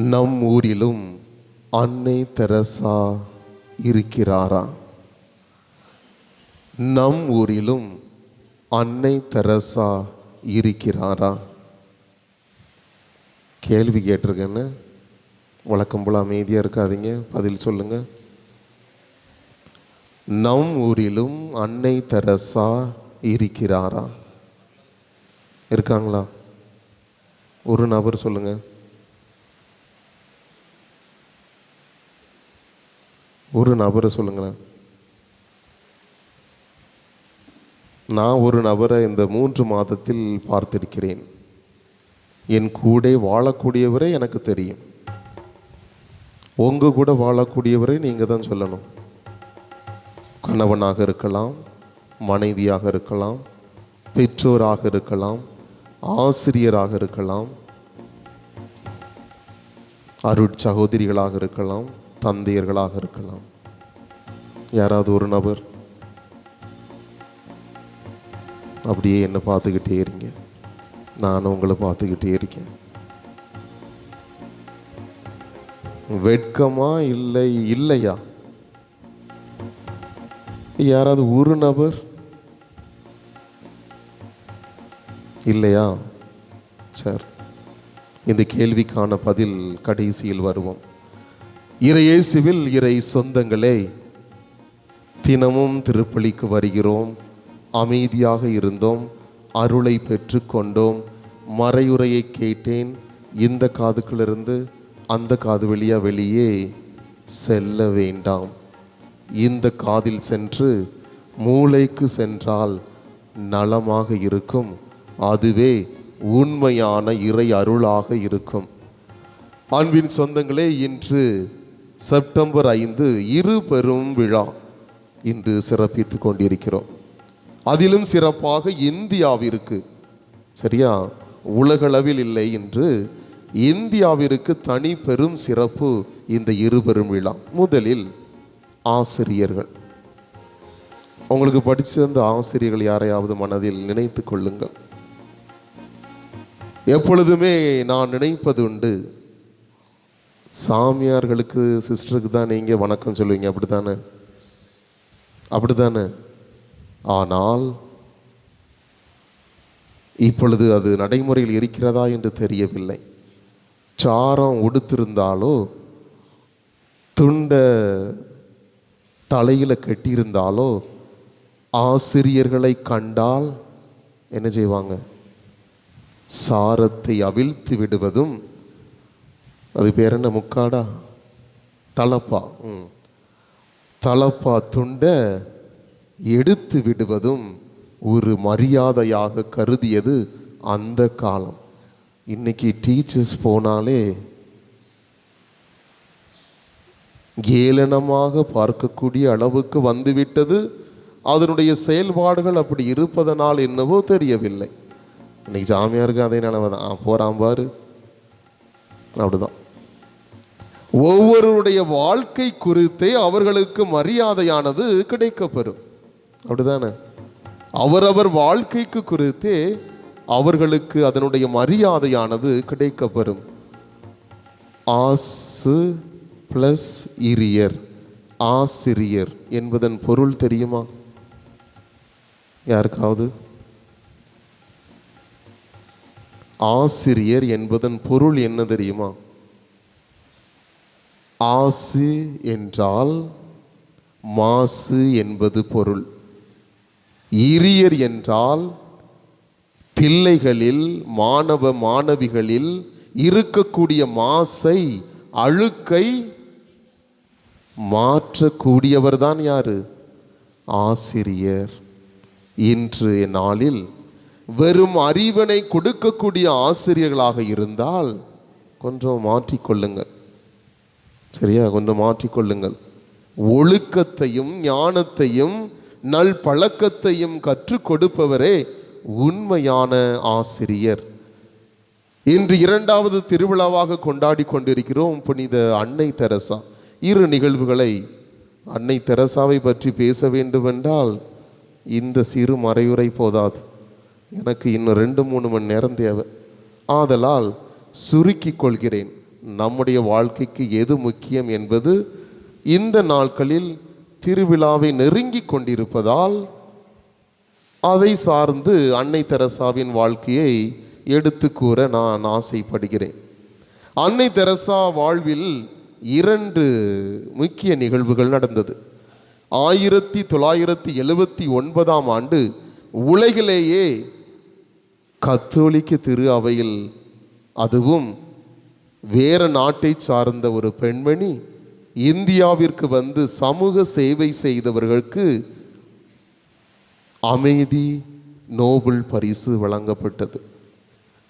நம் ஊரிலும் அன்னை தெரசா இருக்கிறாரா? நம் ஊரிலும் அன்னை தெரசா இருக்கிறாரா? கேள்வி கேட்டிருக்கேன்னு. வழக்கம் போல் அமைதியாக இருக்காதீங்க. பதில் சொல்லுங்கள் நம் ஊரிலும் அன்னை தெரசா இருக்கிறாரா? இருக்காங்களா? ஒரு நபர் சொல்லுங்கள் ஒரு நபரை சொல்லுங்களேன். நான் ஒரு நபரை இந்த மூன்று மாதத்தில் பார்த்திருக்கிறேன். என் கூட வாழக்கூடியவரை எனக்கு தெரியும். உங்கள் கூட வாழக்கூடியவரை நீங்கள் தான் சொல்லணும். கணவனாக இருக்கலாம் மனைவியாக இருக்கலாம் பெற்றோராக இருக்கலாம் ஆசிரியராக இருக்கலாம் அருட் சகோதரிகளாக இருக்கலாம் தந்தையர்களாக இருக்கலாம். யாராவது ஒரு நபர். அப்படியே என்னை பார்த்துக்கிட்டே இருங்க. நானும் உங்களை பார்த்துக்கிட்டே இருக்கேன். வெட்கமா இல்லை இல்லையா? யாராவது ஒரு நபர். இல்லையா? சரி இந்த கேள்விக்கான பதில் கடைசியில் வருவோம். இறையேசுவில் இறை சொந்தங்களே தினமும் திருப்பலிக்கு வருகிறோம் அமைதியாக இருந்தோம் அருளை பெற்றுக்கொண்டோம் மறையுறையை கேட்டேன் இந்த காதுக்குள்ளிருந்து அந்த காது வழியா வெளியே செல்ல வேண்டாம். இந்த காதில் சென்று மூளைக்கு சென்றால் நலமாக இருக்கும் அதுவே உண்மையான இறை அருளாக இருக்கும். அன்பின் சொந்தங்களே இன்று செப்டம்பர் ஐந்து இரு பெரும் விழா இன்று சிறப்பித்து கொண்டிருக்கிறோம். அதிலும் சிறப்பாக இந்தியாவிற்கு சரியா? உலகளவில் இல்லை என்று இந்தியாவிற்கு தனி பெரும் சிறப்பு இந்த இரு பெரும் விழா. முதலில் ஆசிரியர்கள். உங்களுக்கு படிச்ச ஆசிரியர்கள் யாரையாவது மனதில் நினைத்து கொள்ளுங்கள். எப்பொழுதுமே நான் நினைப்பது உண்டு சாமியார்களுக்கு சிஸ்டருக்கு தான் நீங்கள் வணக்கம் சொல்லுவீங்க. அப்படித்தானே? அப்படித்தானே? ஆனால் இப்பொழுது அது நடைமுறையில் இருக்கிறதா என்று தெரியவில்லை. சாரம் உடுத்திருந்தாலோ துண்ட தலையில் கட்டியிருந்தாலோ ஆசிரியர்களை கண்டால் என்ன செய்வாங்க? சாரத்தை அவிழ்த்து விடுவதும் அது பேர் என்ன? முக்காடா? தலப்பா. ம். தலப்பா துண்டை எடுத்து விடுவதும் ஒரு மரியாதையாக கருதியது அந்த காலம். இன்னைக்கு டீச்சர்ஸ் போனாலே ஏளனமாக பார்க்கக்கூடிய அளவுக்கு வந்துவிட்டது. அதனுடைய செயல்பாடுகள் அப்படி இருப்பதனால் என்னவோ தெரியவில்லை. இன்னைக்கு ஜாமியாருக்கு அதே நிலவை தான் ஆ, போறான் பாரு. அப்படிதான். ஒவ்வொருடைய வாழ்க்கை குறித்தே அவர்களுக்கு மரியாதையானது கிடைக்கப்பெறும். அப்படிதானே? அவரவர் வாழ்க்கைக்கு குறித்தே அவர்களுக்கு அதனுடைய மரியாதையானது கிடைக்கப்பெறும். ஆசு பிளஸ் இரியர் ஆசிரியர் என்பதன் பொருள் தெரியுமா? யாருக்காவது? ஆசிரியர் என்பதன் பொருள் என்ன தெரியுமா? ஆசு என்றால் மாசு என்பது பொருள். இரியர் என்றால் பிள்ளைகளில் மாணவ மாணவிகளில் இருக்கக்கூடிய மாசை அழுக்கை மாற்றக்கூடியவர் தான் யாரு? ஆசிரியர். இன்று நாளில் வெறும் அறிவனை கொடுக்கக்கூடிய ஆசிரியர்களாக இருந்தால் கொஞ்சம் மாற்றிக்கொள்ளுங்கள். சரியா? கொஞ்சம் மாற்றிக்கொள்ளுங்கள். ஒழுக்கத்தையும் ஞானத்தையும் நல் பழக்கத்தையும் கற்றுக் கொடுப்பவரே உண்மையான ஆசிரியர். இன்று இரண்டாவது திருவிழாவாக கொண்டாடி கொண்டிருக்கிறோம் புனித அன்னை தெரசா. இரு நிகழ்வுகளை அன்னை தெரசாவை பற்றி பேச வேண்டுமென்றால் இந்த சிறு மறையுரை போதாது. எனக்கு இன்னும் ரெண்டு மூணு மணி நேரம் தேவை. ஆதலால் சுருக்கிக் கொள்கிறேன். நம்முடைய வாழ்க்கைக்கு எது முக்கியம் என்பது இந்த நாட்களில் திருவிழாவை நெருங்கி கொண்டிருப்பதால் அதை சார்ந்து அன்னை தெரசாவின் வாழ்க்கையை எடுத்து கூற நான் ஆசைப்படுகிறேன். அன்னை தெரசா வாழ்வில் இரண்டு முக்கிய நிகழ்வுகள் நடந்தது. ஆயிரத்தி தொள்ளாயிரத்தி எழுபத்தி ஒன்பதாம் ஆண்டு உலகிலேயே கத்தோலிக்க திரு அவையில் அதுவும் வேறு நாட்டை சார்ந்த ஒரு பெண்மணி இந்தியாவிற்கு வந்து சமூக சேவை செய்தவர்களுக்கு அமைதி நோபல் பரிசு வழங்கப்பட்டது.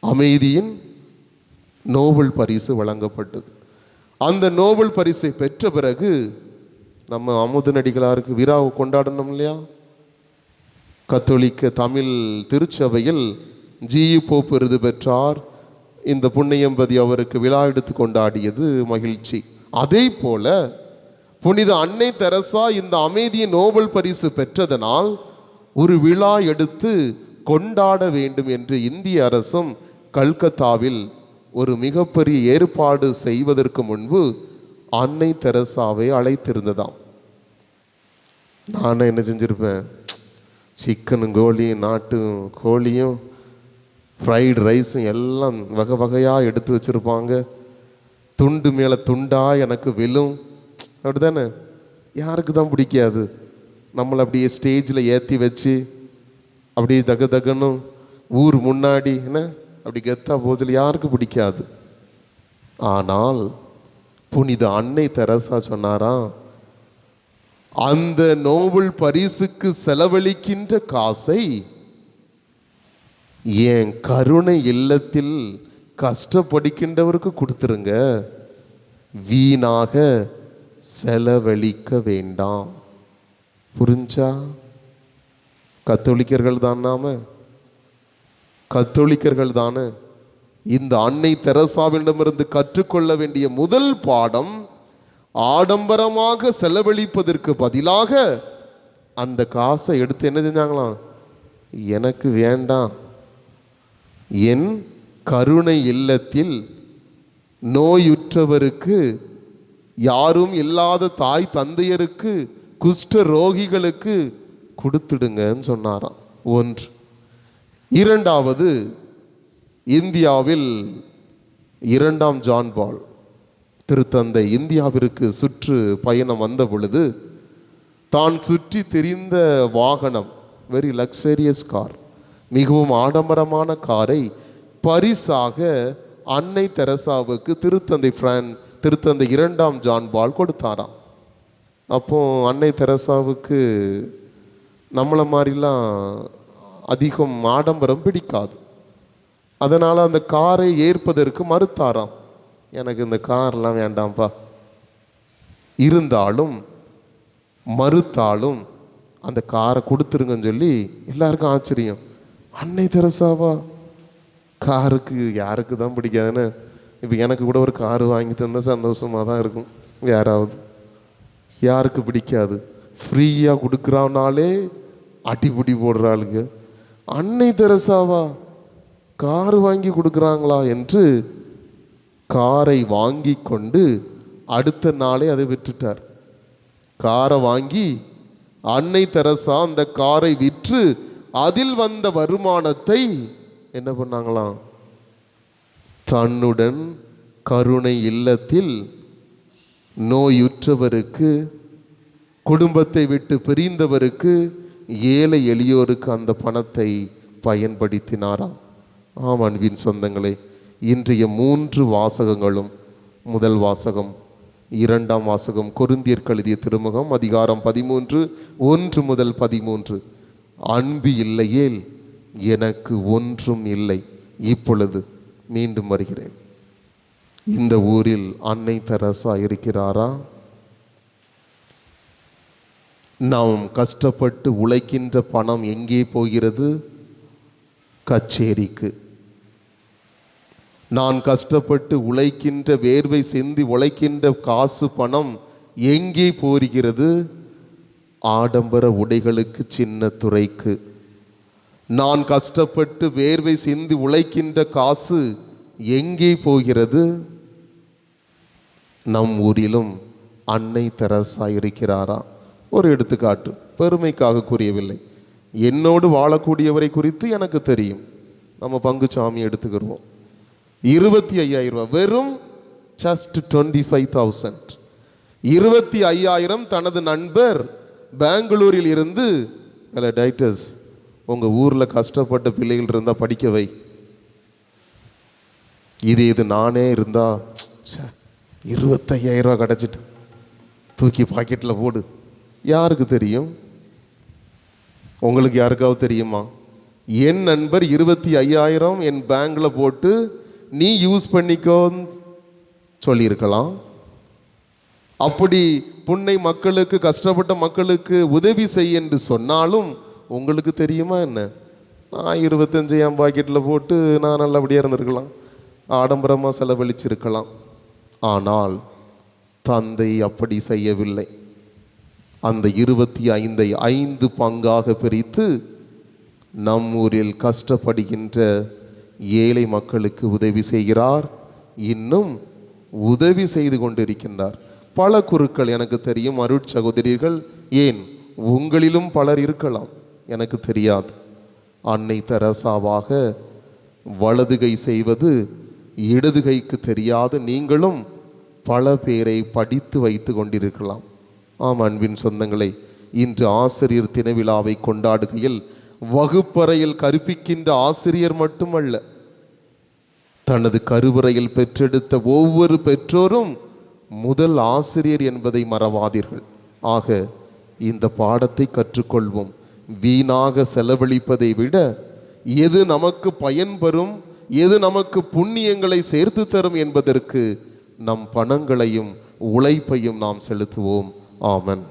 அமைதியின் நோபல் பரிசு வழங்கப்பட்டது. அந்த நோபல் பரிசை பெற்ற பிறகு நம்ம அமுதநடிகளாருக்கு விழாவை கொண்டாடணும் இல்லையா? கத்தோலிக்க தமிழ் திருச்சபையில் ஜியு போப் விருது பெற்றார். இந்த புண்ணியம்பதி அவருக்கு விழா எடுத்து கொண்டாடியது மகிழ்ச்சி. அதே போல புனித அன்னை தெரசா இந்த அமைதியை நோபல் பரிசு பெற்றதனால் ஒரு விழா எடுத்து கொண்டாட வேண்டும் என்று இந்திய அரசும் கல்கத்தாவில் ஒரு மிகப்பெரிய ஏற்பாடு செய்வதற்கு முன்பு அன்னை தெரசாவை அழைத்திருந்ததாம். நான் என்ன செஞ்சிருப்பேன்? சிக்கனும் கோழியும் நாட்டு கோழியும் ஃப்ரைடு ரைஸும் எல்லாம் வகை வகையாக எடுத்து வச்சுருப்பாங்க. துண்டு மேலே துண்டாக எனக்கு விழும் அப்படி தானே யாருக்கு தான் பிடிக்காது? நம்மளை அப்படியே ஸ்டேஜில் ஏற்றி வச்சு அப்படியே தக தகன்னு ஊர் முன்னாடி என்ன? அப்படி கெத்தா போதில் யாருக்கு பிடிக்காது? ஆனால் புனித அன்னை தெரசா சொன்னாராம் அந்த நோபல் பரிசுக்கு செலவழிக்கின்ற காசை என் கருணை இல்லத்தில் கஷ்டப்படுகின்றவருக்கு கொடுத்துருங்க. வீணாக செலவழிக்க வேண்டாம். புரிஞ்சா? கத்தோலிக்கர்கள் தான் நாம. கத்தோலிக்கர்கள் தானே. இந்த அன்னை தெரசாவிடமிருந்து கற்றுக்கொள்ள வேண்டிய முதல் பாடம் ஆடம்பரமாக செலவழிப்பதற்கு பதிலாக அந்த காசை எடுத்து என்ன செஞ்சாங்களாம்? எனக்கு வேண்டாம். என் கருணை இல்லத்தில் நோயுற்றவருக்கு யாரும் இல்லாத தாய் தந்தையருக்கு குஷ்ட ரோகிகளுக்கு கொடுத்துடுங்கன்னு சொன்னாராம். ஒன்று. இரண்டாவது இந்தியாவில் இரண்டாம் ஜான்பால் திருத்தந்தை இந்தியாவிற்கு சுற்று பயணம் வந்த பொழுது தான் சுற்றி தெரிந்த வாகனம் வெரி லக்ஸரியஸ் கார் மிகவும் ஆடம்பரமான காரை பரிசாக அன்னை தெரசாவுக்கு திருத்தந்தை ஃப்ரான் திருத்தந்தை இரண்டாம் ஜான் பால் கொடுத்தாராம். அப்போ அன்னை தெரசாவுக்கு நம்மளை மாதிரிலாம் அதிகம் ஆடம்பரம் பிடிக்காது. அதனால் அந்த காரை ஏற்பதற்கு மறுத்தாராம். எனக்கு இந்த கார்லாம் வேண்டாம்ப்பா இருந்தாலும் மறுத்தாலும் அந்த காரை கொடுத்துருங்கன்னு சொல்லி எல்லாருக்கும் ஆச்சரியம். அன்னை தெரசாவா? காருக்கு யாருக்கு தான் பிடிக்காதுன்னு இப்போ எனக்கு கூட ஒரு கார் வாங்கி தந்தால் சந்தோஷமாக தான் இருக்கும் யாராவது யாருக்கு பிடிக்காது? ஃப்ரீயாக கொடுக்குறானாலே அடிபிடி போடுற ஆளுங்க அன்னை தெரசாவா கார் வாங்கி கொடுக்குறாங்களா என்று காரை வாங்கி கொண்டு அடுத்த நாளே அதை விற்றுட்டார். காரை வாங்கி அன்னை தெரசா அந்த காரை விற்று அதில் வந்த வருமானத்தை என்ன பண்ணாங்களாம்? தன்னுடன் கருணை இல்லத்தில் நோயுற்றவருக்கு குடும்பத்தை விட்டு பிரிந்தவருக்கு ஏழை எளியோருக்கு அந்த பணத்தை பயன்படுத்தினாராம். ஆம் அன்பின் சொந்தங்களே இன்றைய மூன்று வாசகங்களும் முதல் வாசகம் இரண்டாம் வாசகம் கொருந்தியர் கழுதிய திருமுகம் அதிகாரம் பதிமூன்று ஒன்று முதல் பதிமூன்று. அன்பு இல்லையேல் எனக்கு ஒன்றும் இல்லை. இப்பொழுது மீண்டும் வருகிறேன். இந்த ஊரில் அன்னை தெரசா இருக்கிறாரா? நாம் கஷ்டப்பட்டு உழைக்கின்ற பணம் எங்கே போகிறது? கச்சேரிக்கு. நான் கஷ்டப்பட்டு உழைக்கின்ற வேர்வை சிந்தி உழைக்கின்ற காசு பணம் எங்கே போகிறது? ஆடம்பர உடைகளுக்கு சின்ன துறைக்கு நான் கஷ்டப்பட்டு வேர்வை சிந்தி உழைக்கின்ற காசு எங்கே போகிறது? நம் ஊரிலும் அன்னை தெரசா இருக்கிறாரா? ஒரு எடுத்துக்காட்டு பெருமைக்காக கூறியவில்லை. என்னோடு வாழக்கூடியவரை குறித்து எனக்கு தெரியும். நம்ம பங்குச்சாமி எடுத்துக்கிடுவோம் இருபத்தி ஐயாயிரம் ரூபா வெறும் ஜஸ்ட் டுவெண்ட்டி ஃபைவ் தௌசண்ட் இருபத்தி ஐயாயிரம் தனது நண்பர் பெங்களூரில் இருந்து இல்லை டைட்டர்ஸ் உங்கள் ஊரில் கஷ்டப்பட்ட பிள்ளைகள் இருந்தால் படிக்க வை. இது இது நானே இருந்தால் ச்சே, இருபத்தையாயிரம் ரூபா கிடச்சிட்டு தூக்கி பாக்கெட்டில் போடு. யாருக்கு தெரியும்? உங்களுக்கு யாருக்காவது தெரியுமா? என் நண்பர் இருபத்தி ஐயாயிரம் என் பேங்கில் போட்டு நீ யூஸ் பண்ணிக்கோன்னு சொல்லியிருக்கலாம். அப்படி புன்னை மக்களுக்கு கஷ்டப்பட்ட மக்களுக்கு உதவி செய் என்று சொன்னாலும் உங்களுக்கு தெரியுமா என்ன? நான் இருபத்தஞ்சு என் பாக்கெட்டில் போட்டு நான் நல்லபடியாக இருந்திருக்கலாம். ஆடம்பரமாக செலவழிச்சிருக்கலாம். ஆனால் தந்தை அப்படி செய்யவில்லை. அந்த இருபத்தி ஐந்தை ஐந்து பங்காக பிரித்து நம் ஊரில் கஷ்டப்படுகின்ற ஏழை மக்களுக்கு உதவி செய்கிறார். இன்னும் உதவி செய்து கொண்டிருக்கின்றார். பல குருக்கள் எனக்கு தெரியும் அருட்சகோதரிகள் ஏன்? உங்களிலும் பலர் இருக்கலாம் எனக்கு தெரியாது. அன்னை தெரசாவாக வலதுகை செய்வது இடதுகைக்கு தெரியாது. தெரியாத நீங்களும் பல பேரை படித்து வைத்து கொண்டிருக்கலாம். ஆம் அன்பின் சொந்தங்களை இன்று ஆசிரியர் தினவிழாவை கொண்டாடுகையில் வகுப்பறையில் கற்பிக்கின்ற ஆசிரியர் மட்டுமல்ல தனது கருவறையில் பெற்றெடுத்த ஒவ்வொரு பெற்றோரும் முதல் ஆசிரியர் என்பதை மறவாதீர்கள். ஆக இந்த பாடத்தை கற்றுக்கொள்வோம். வீணாக செலவழிப்பதை விட எது நமக்கு பயன்பெறும் எது நமக்கு புண்ணியங்களை சேர்த்து தரும் என்பதற்கு நம் பணங்களையும் உழைப்பையும் நாம் செலுத்துவோம். ஆமன்.